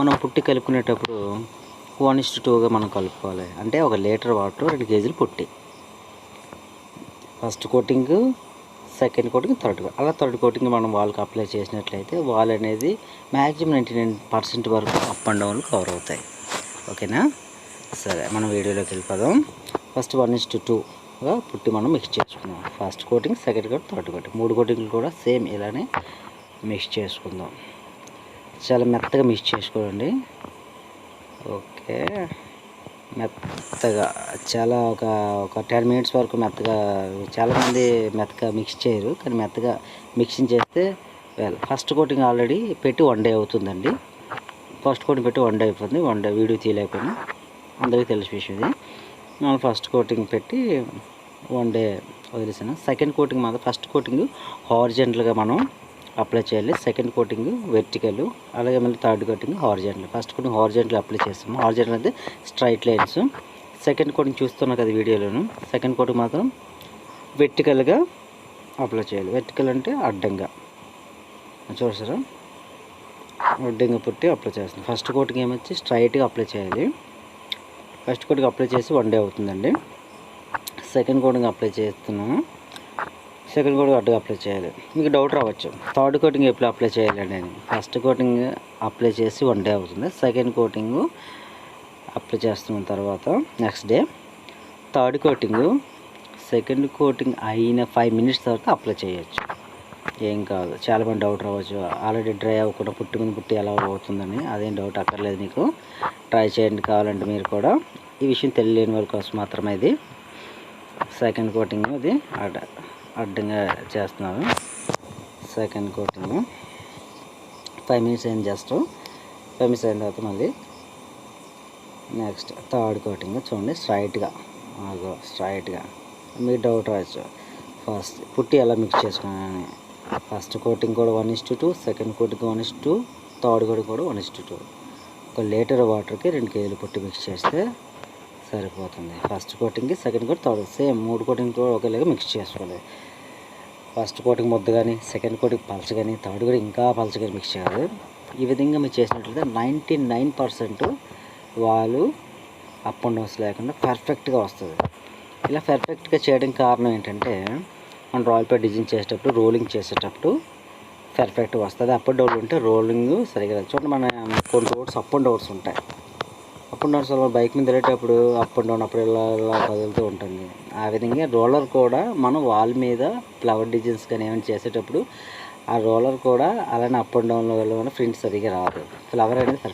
మనం పుట్టి కలుపుకునేటప్పుడు one is టూగా మనం కలుపుకోవాలి. అంటే ఒక లీటర్ వాటర్ రెండు కేజీలు పుట్టి. First coating second coating third coating అలా థర్డ్ కోటింగ్ మనం వాళ్ళకి అప్లై చేసినట్లయితే వాల్ అనేది మ్యాక్సిమం నైంటీ నైన్ పర్సెంట్ వరకు అప్ అండ్ డౌన్లు కవర్ అవుతాయి. ఓకేనా? సరే మనం వీడియోలోకి వెళ్ళిపోదాం. ఫస్ట్ వన్ ఇస్ టు టూగా పుట్టి మనం మిక్స్ చేసుకుందాం first coating second coating third coating మూడు కోటింగ్లు కూడా సేమ్ ఇలానే మిక్స్ చేసుకుందాం. చాలా మెత్తగా మిక్స్ చేసుకోండి ఓకే. మెత్తగా చాలా ఒక ఒక టెన్ మినిట్స్ వరకు మెత్తగా చాలామంది మెత్తగా మిక్స్ చేయరు కానీ మెత్తగా మిక్సింగ్ చేస్తే వెల్ ఫస్ట్ కోటింగ్ ఆల్రెడీ పెట్టి వన్ డే అవుతుందండి. ఫస్ట్ కోటింగ్ పెట్టి వన్ డే అయిపోతుంది వన్ డే వీడియో తీయలేకపోయినా అందరికీ తెలిసిన విషయం మనం ఫస్ట్ కోటింగ్ పెట్టి వన్ డే వదిలేసాను. సెకండ్ కోటింగ్ మాత్రం ఫస్ట్ కోటింగ్ హార్జెంటల్గా మనం అప్లై చేయాలి. సెకండ్ కోటింగ్ వెర్టికల్ అలాగే మళ్ళీ third coating horizontal first coating horizontal apply చేస్తాము. హార్జెంటల్ అయితే స్ట్రైట్ లైన్స్ సెకండ్ కోటింగ్ చూస్తున్నా కదా వీడియోలోను. సెకండ్ కోటింగ్ మాత్రం వెర్టికల్గా అప్లై చేయాలి. వెర్టికల్ అంటే అడ్డంగా. చూసారా అడ్డంగా పుట్టి అప్లై చేస్తాం. ఫస్ట్ కోటింగ్ ఏమొచ్చి స్ట్రైట్గా అప్లై చేయాలి. ఫస్ట్ కోటింగ్ అప్లై చేసి వన్ డే అవుతుందండి. సెకండ్ కోటింగ్ అప్లై చేస్తున్నాము. సెకండ్ కోటింగ్ అడ్డుగా అప్లై చేయాలి. మీకు డౌట్ రావచ్చు. థర్డ్ కోటింగ్ ఎప్పుడు అప్లై చేయాలండి అని ఫస్ట్ కోటింగ్ అప్లై చేసి వన్ డే అవుతుంది. సెకండ్ కోటింగ్ అప్లై చేస్తున్న తర్వాత next day third coating second coating అయిన ఫైవ్ మినిట్స్ తర్వాత అప్లై చేయొచ్చు. ఏం కాదు. చాలా మంది డౌట్ రావచ్చు. ఆల్రెడీ డ్రై అవ్వకుండా పుట్టి మీద పుట్టి ఎలా అవుతుందని. అదేం డౌట్ అక్కర్లేదు మీకు ట్రై చేయండి కావాలంటే మీరు కూడా. ఈ విషయం తెలియని వారి కోసం మాత్రమే ఇది. సెకండ్ కోటింగ్ ఇది అడ్డ అడ్డంగా చేస్తున్నాను. సెకండ్ కోటింగ్ ఫైవ్ మినిట్స్ అయింది జస్ట్ ఫైవ్ మినిట్స్ అయిన తర్వాత మళ్ళీ నెక్స్ట్ థర్డ్ కోటింగ్ చూడండి స్ట్రైట్గా అగో స్ట్రైట్గా మీకు డౌట్ రావచ్చు ఫస్ట్ పుట్టి ఎలా మిక్స్ చేసుకున్నాను ఫస్ట్ కోటింగ్ కూడా one is two second coating one is two third coating కూడా వన్ ఇస్ టూ ఒక లీటర్ వాటర్కి రెండు కేజీలు పుట్టి మిక్స్ చేస్తే సరిపోతుంది. First కోటింగ్కి second coating third same మూడు కోటింగ్ కూడా ఒకేలాగా మిక్స్ చేసుకోవాలి. ఫస్ట్ కోటికి ముద్ద కానీ సెకండ్ కోటికి పల్చ కానీ థర్డ్ కూడా ఇంకా పల్చ కానీ మిక్స్ చేయాలి. ఈ విధంగా మీరు చేసినట్లయితే నైంటీ నైన్ పర్సెంట్ వాళ్ళు అప్ అండ్ డౌన్స్ లేకుండా పర్ఫెక్ట్గా వస్తుంది. ఇలా పర్ఫెక్ట్గా చేయడం కారణం ఏంటంటే మనం రాయల్ పేట్ డిజైన్ చేసేటప్పుడు రోలింగ్ చేసేటప్పుడు పర్ఫెక్ట్గా వస్తుంది. అప్ అండ్ డౌన్ ఉంటే రోలింగ్ సరిగ్గా చూడండి మన కొన్ని రోడ్స్ అప్ అండ్ డౌన్స్ ఉంటాయి. అప్ అండ్ డౌన్స్ బైక్ మీద వెళ్ళేటప్పుడు అప్ అండ్ డౌన్ అప్పుడు ఇలా ఇలా కదులుతూ ఉంటుంది. ఆ విధంగా రోలర్ కూడా మనం వాల్ మీద ఫ్లవర్ డిజైన్స్ కానీ ఏమైనా చేసేటప్పుడు ఆ రోలర్ కూడా అలానే అప్ అండ్ డౌన్లో వెళ్ళమని ప్రింట్ సరిగా రాదు. ఫ్లవర్ అనేది